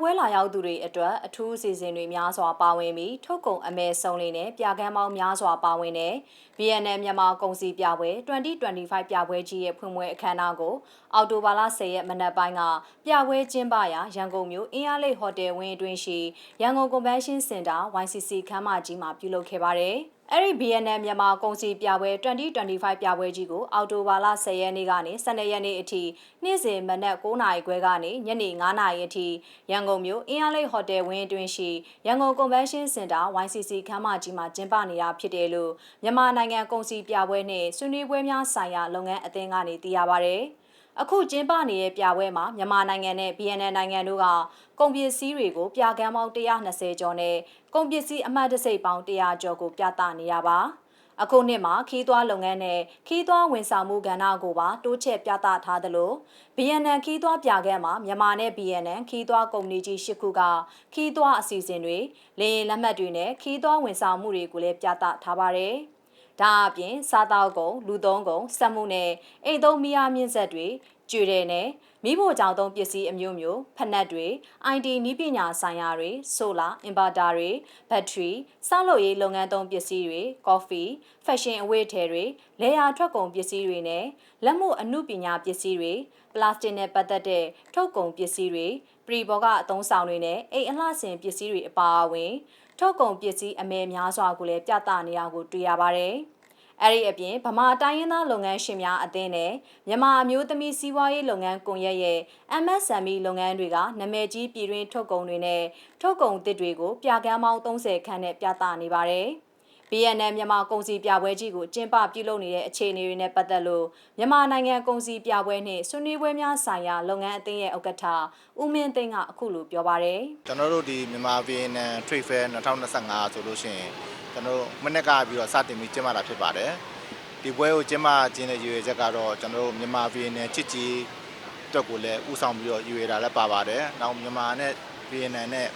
ပွဲလာရောက်သူတွေအတွက်အထူးအစီအစဉ်တွေများစွာပါဝင်ပြီးထုတ်ကုန်အမဲဆုံးလေးနဲ့ပြကန်းပေါင်းများစွာပါဝင်တဲ့ BNN မြန်မာကုန်စည်ပြပွဲ2025ပြပွဲကြီးရဲ့ဖွင့်ပွဲအခမ်းအနားကိုအော်တိုဘာလ10ရက်မနက်ပိုင်းကပြပွဲကျင်းပရာရန်ကုန်မြို့အင်းအားလိတ်ဟိုတယ်ဝင်းအတွင်းရှိရန်ကုန်ကွန်ဗင်းရှင်းစင်တာ YCC ခမ်းမကြီးမှာပြုလုပ်ခဲ့ပါတယ်။ အဲ့ဒီ BNN မြန်မာကုန်စည်ပြပွဲ2025ပြပွဲကြီးကိုအော်တိုဘာလ10ရက်နေ့ကနေ12ရက်နေ့အထိနေ့စဉ်မနက်9:00နာရီခွဲကနေညနေ9:00နာရီအထိရန်ကုန်မြို့အင်းအားလိတ်ဟိုတယ်ဝင်းအတွင်းရှိရန်ကုန်ကွန်ဗင်းရှင်းစင်တာ YCC ခမ်းမကြီးမှာကျင်းပနေတာဖြစ်တယ်လို့မြန်မာနိုင်ငံကုန်စည်ပြပွဲနှင့်ဆွေးနွေးပွဲများဆိုင်ရာလုပ်ငန်းအသင်းကနေသိရပါဗျ။ အခုကျင်းပနေတဲ့ပြပွဲမှာမြန်မာနိုင်ငံနဲ့ BNN နိုင်ငံတို့ကကုန်ပစ္စည်းတွေကိုပြကန်းပေါင်း120ကျော်နဲ့ကုန်ပစ္စည်းအမှတ်တစိတ်ပေါင်း100ကျော်ကိုပြသနေရပါအခုနှစ်မှာခီးသွွားလုပ်ငန်းနဲ့ခီးသွွားဝန်ဆောင်မှုကဏ္ဍကိုပါတိုးချဲ့ပြသထားသလို BNN ခီးသွွားပြကန်းမှာမြန်မာနဲ့ BNN ခီးသွွားကုမ္ပဏီကြီး၈ခုကခီးသွွားအစီအစဉ်တွေလေရင်လက်မှတ်တွေနဲ့ခီးသွွားဝန်ဆောင်မှုတွေကိုလည်းပြသထားပါတယ်။ဒါအပြင်စားတောက်ကုန်လူသုံးကုန်စက်မှုနဲ့အိမ်သုံးမီးအားမြင့်ဆက်တွေ ကျွေတဲ့နဲ့မိဖို့ကြောင့်သုံးပစ္စည်းအမျိုးမျိုးဖက်နက်တွေ IT နီးပညာဆိုင်ရာတွေဆိုလာအင်ဗာတာတွေဘက်ထရီစောက်လုပ်ရေးလုပ်ငန်းသုံးပစ္စည်းတွေကော်ဖီဖက်ရှင်အဝတ်အထည်တွေလေယာထွက်ကုန်ပစ္စည်းတွေနဲ့လက်မှုအမှုပညာပစ္စည်းတွေပလတ်စတစ်နဲ့ပတ်သက်တဲ့ထုတ်ကုန်ပစ္စည်းတွေပရီဘောကအသုံးဆောင်တွေနဲ့အိမ်အလှဆင်ပစ္စည်းတွေအပါအဝင်ထုတ်ကုန်ပစ္စည်းအမဲများစွာကိုလည်းပြသနေရကိုတွေ့ရပါတယ်။ အဲ့ဒီအပြင်ဗမာတိုင်းရင်းသားလုပ်ငန်းရှင်များအသင်းနဲ့မြန်မာအမျိုးသမီးစီးပွားရေးလုပ်ငန်းကွန်ရက်ရဲ့ MSME လုပ်ငန်းတွေကနာမည်ကြီးပြည်တွင်းထုတ်ကုန်တွေနဲ့ထုတ်ကုန်သစ်တွေကိုပြကန်းပေါင်း30ခန်းနဲ့ပြသနေပါတယ်။ BNN မြန်မာကုန်စည်ပြပွဲကြီးကိုကျင်းပပြုလုပ်နေတဲ့အခြေအနေတွေနဲ့ပတ်သက်လို့မြန်မာနိုင်ငံကုန်စည်ပြပွဲနှင့်ဆွေးနွေးပွဲများဆိုင်ရာလုပ်ငန်းအသင်းရဲ့ဥက္ကဋ္ဌဦးမင်းသိန်းကအခုလိုပြောပါရယ်ကျွန်တော်တို့ဒီမြန်မာ VNN Trade Fair 2025ဆိုလို့ရှိရင်ကျွန်တော်တို့မနေ့ကပြီးတော့စတင်ပြီးကျင်းပတာဖြစ်ပါတယ်ဒီပွဲကိုကျင်းပခြင်းရဲ့ရည်ရွယ်ချက်ကတော့ကျွန်တော်တို့မြန်မာ VNN ချစ်ကြည်အတွက်ကိုလည်းဥဆောင်ပြီးတော့ရည်ရွယ်တာလည်းပါပါတယ်နောက်မြန်မာနဲ့ VNN နဲ့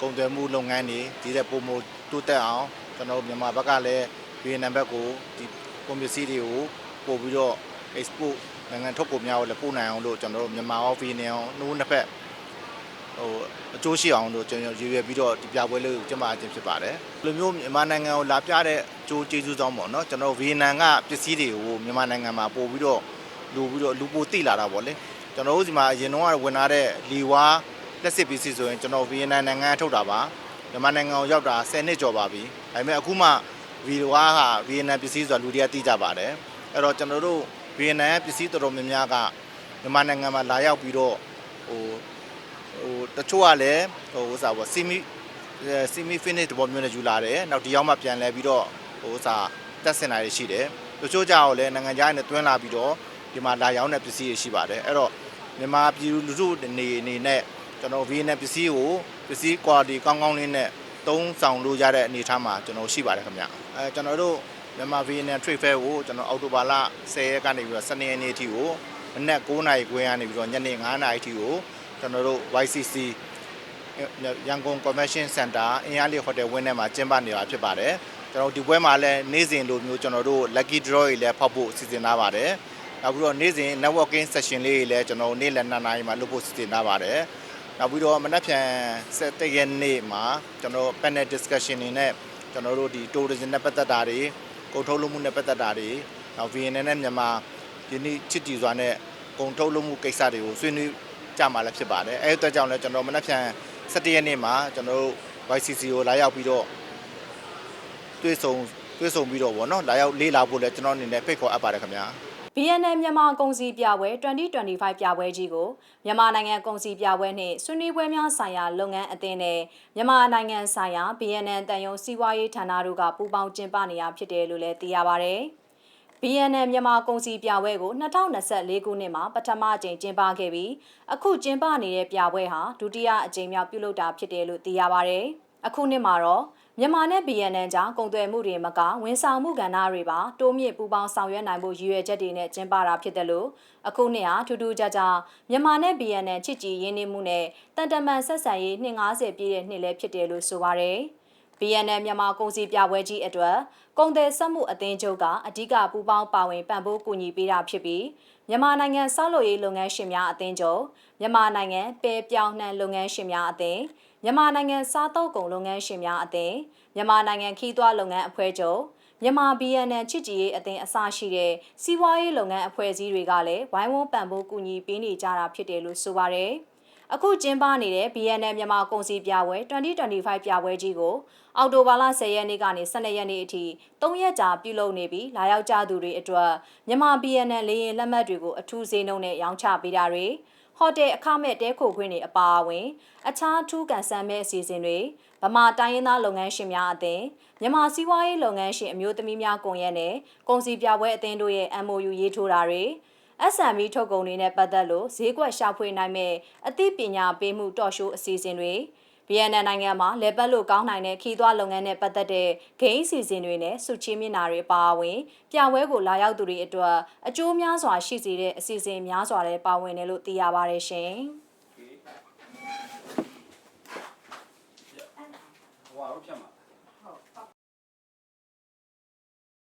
ကုန်သွယ်မှုလုပ်ငန်းတွေဒီတဲ့ပုံမတိုးတက်အောင် ကျွန်တော်တို့မြန်မာဘက်ကလည်း VNN ဘက်ကိုဒီကုန်ပစ္စည်းတွေကိုပို့ပြီးတော့ export နိုင်ငံထုတ်ကုန်များကိုလည်းပို့နိုင်အောင်လို့ကျွန်တော်တို့မြန်မာရော VNN ရောနှိုးနှစ်ဖက်ဟိုအကျိုးရှိအောင်လို့ကျွန်တော်ရည်ရွယ်ပြီးတော့ဒီပြပွဲလေးကိုကျင်းပခြင်းဖြစ်ပါတယ်။ဒီလိုမျိုးမြန်မာနိုင်ငံကိုလာပြတဲ့အကျိုးကျေးဇူးကြောင့်ပေါ့နော်ကျွန်တော်ဗီယက်နမ်ကပစ္စည်းတွေကိုမြန်မာနိုင်ငံမှာပို့ပြီးတော့လူပြီးတော့လူပိုတိလာတာပေါ့လေ။ကျွန်တော်တို့ဒီမှာအရင်တော့ဝင်လာတဲ့လီဝါလက်စစ်ပစ္စည်းဆိုရင်ကျွန်တော်ဗီယက်နမ်နိုင်ငံထုတ်တာပါ။ မြန်မာနိုင်ငံကိုရောက်တာ10နှစ်ကျော်ပါပြီ။ဒါပေမဲ့အခုမှဗီဝါဟာဗီယက်နမ်ပစ္စည်းဆိုတာလူတွေကသိကြပါတယ်။အဲ့တော့ကျွန်တော်တို့ဗီယက်နမ်ပစ္စည်းတော်တော်များများကမြန်မာနိုင်ငံမှာလာရောက်ပြီးတော့ဟိုဟိုတချို့ကလည်းဟိုဥစားပေါ့စီမီစီမီ finish တဘောမျိုးနဲ့ယူလာတယ်နောက်ဒီရောက်မှပြန်လဲပြီးတော့ဟိုဥစားတက်စင်တာတွေရှိတယ်တချို့ကြောက်လည်းနိုင်ငံခြားနဲ့တွင်းလာပြီးတော့ဒီမှာလာရောက်တဲ့ပစ္စည်းတွေရှိပါတယ်အဲ့တော့မြန်မာပြည်လူထုအနေအနေနဲ့ ကျွန်တော်ဗီယက်နမ်ပစ္စည်းကိုပစ္စည်း quality ကောင်းကောင်းလေးနဲ့သုံးဆောင်လို့ရတဲ့အနေအထားမှာကျွန်တော်ရှိပါတယ်ခင်ဗျအဲကျွန်တော်တို့မြန်မာဗီယက်နမ် trade fair ကိုကျွန်တော်အောက်တိုဘာလ10ရက်ကနေပြီးတော့12ရက်နေ့အထိကိုမနက်9:00နာရီခွဲကနေပြီးတော့ညနေ9:00နာရီအထိကိုကျွန်တော်တို့ YCC ရန်ကုန် Convention Center အင်းအားလေးဟိုတယ်ဝင်းထဲမှာကျင်းပနေတာဖြစ်ပါတယ်ကျွန်တော်ဒီပွဲမှာလည်းနေ့စဉ်လိုမျိုးကျွန်တော်တို့ lucky draw တွေလည်းဖောက်ဖို့စီစဉ်ထားပါတယ်နောက်ပြီးတော့နေ့စဉ် networking session လေးတွေလည်းကျွန်တော်နေ့လယ်2နာရီမှာလုပ်ဖို့စီစဉ်ထားပါတယ် နောက်ပြီးတော့မနက်ဖြန်7ရက်နေ့မှာကျွန်တော် panel discussion တွေနဲ့ကျွန်တော်တို့ဒီ tourism နဲ့ပတ်သက်တာတွေကုန်ထုတ်လုပ်မှုနဲ့ပတ်သက်တာတွေနောက် VNN နဲ့မြန်မာဒီနေ့ချစ်ကြည်စွာနဲ့ကုန်ထုတ်လုပ်မှုကိစ္စတွေကိုဆွေးနွေးကြမှာလည်းဖြစ်ပါတယ်အဲဒီအတွက်ကြောင့်လည်းကျွန်တော်မနက်ဖြန်17ရက်နေ့မှာကျွန်တော်တို့ YCC ကိုလာရောက်ပြီးတော့တွေ့ဆုံတွေ့ဆုံပြီးတော့ဗောနော်လာရောက်လေးလာဖို့လည်းကျွန်တော်အနေနဲ့ဖိတ်ခေါ်အပ်ပါတယ်ခင်ဗျာ BNN မြန်မာကုန်စည်ပြပွဲ2025ပြပွဲကြီးကိုမြန်မာနိုင်ငံကုန်စည်ပြပွဲနှင့်ဆွေးနွေးပွဲများဆိုင်ရာလုပ်ငန်းအသင်းနဲ့မြန်မာနိုင်ငံဆိုင်ရာ BNN တန်ယုံစီးပွားရေးဌာနတို့ကပူးပေါင်းကျင်းပနေရဖြစ်တယ်လို့လည်းသိရပါဗျ။ BNN မြန်မာကုန်စည်ပြပွဲကို2024ခုနှစ်မှာပထမအကြိမ်ကျင်းပခဲ့ပြီးအခုကျင်းပနေတဲ့ပြပွဲဟာဒုတိယအကြိမ်မြောက်ပြုလုပ်တာဖြစ်တယ်လို့သိရပါဗျ။အခုနှစ်မှာတော့ မြန်မာနဲ့ BNN ကြားကုန်သွယ်မှုတွေမကဝန်ဆောင်မှုကဏ္ဍတွေပါတိုးမြင့်ပူးပေါင်းဆောင်ရွက်နိုင်ဖို့ရည်ရွယ်ချက်တွေနဲ့ကျင်းပတာဖြစ်တယ်လို့အခုနှစ်ဟာထူးထူးခြားခြားမြန်မာနဲ့ BNN ချစ်ကြည်ရင်းနှီးမှုနဲ့တန်တမန်ဆက်ဆံရေး250ပြည့်တဲ့နှစ်လည်းဖြစ်တယ်လို့ဆိုပါရယ် BNN မြန်မာကုန်စည်ပြပွဲကြီးအတွက်ကုန်သည်စက်မှုအသင်းချုပ်ကအဓိကပူးပေါင်းပါဝင်ပံ့ပိုးကူညီပေးတာဖြစ်ပြီးမြန်မာနိုင်ငံစောက်လုပ်ရေးလုပ်ငန်းရှင်များအသင်းချုပ်မြန်မာနိုင်ငံပဲပြောင်းနှံလုပ်ငန်းရှင်များအသင်း မြန်မာနိုင်ငံစားတောက်ကုန်လုပ်ငန်းရှင်များအသင်းမြန်မာနိုင်ငံခီးသွွားလုပ်ငန်းအဖွဲ့ချုပ်မြန်မာ BNN ချစ်ကြည်ရေးအသင်းအစရှိတဲ့စီးပွားရေးလုပ်ငန်းအဖွဲ့အစည်းတွေကလည်းဝိုင်းဝန်းပံ့ပိုးကူညီပေးနေကြတာဖြစ်တယ်လို့ဆိုပါတယ်။အခုကျင်းပနေတဲ့ BNN မြန်မာကုန်စည်ပြပွဲ2025ပြပွဲကြီးကိုအောက်တိုဘာလ10ရက်နေ့ကနေ12ရက်နေ့အထိ3ရက်ကြာပြုလုပ်နေပြီးလာရောက်ကြသူတွေအတွက်မြန်မာ BNN လေရင်လက်မှတ်တွေကိုအထူးဈေးနှုန်းနဲ့ရောင်းချပေးတာတွေ ဟိုတယ်အခမဲ့တဲခိုခွင့်တွေအပါအဝင် အခြားထူးကန်ဆန်းမဲ့အစီအစဉ်တွေဗမာတိုင်းရင်းသားလုပ်ငန်းရှင်များအသင်းမြန်မာစီးပွားရေးလုပ်ငန်းရှင်အမျိုးသမီးများကွန်ရက်နဲ့ကုန်စည်ပြပွဲအသင်းတို့ရဲ့ MOU ရေးထိုးတာတွေ SME ထုတ်ကုန်တွေနဲ့ပတ်သက်လို့ဈေးကွက်ရှာဖွေနိုင်မဲ့အသိပညာပေးမှုတော်ရှိုးအစီအစဉ်တွေ BNN နိုင်ငံမှာလေပတ်လို့ကောင်းနိုင်တဲ့ခီးသွွားလုပ်ငန်းနဲ့ပတ်သက်တဲ့ဂိမ်းအစီအစဉ်တွေနဲ့စုချင်းမျက်နာတွေပါဝင်ပြပွဲကိုလာရောက်သူတွေအတွက်အကျိုးများစွာရှိစေတဲ့အစီအစဉ်များစွာလည်းပါဝင်တယ်လို့သိရပါတယ်ရှင်။ဟိုဟာတော့ဖြတ်မှာ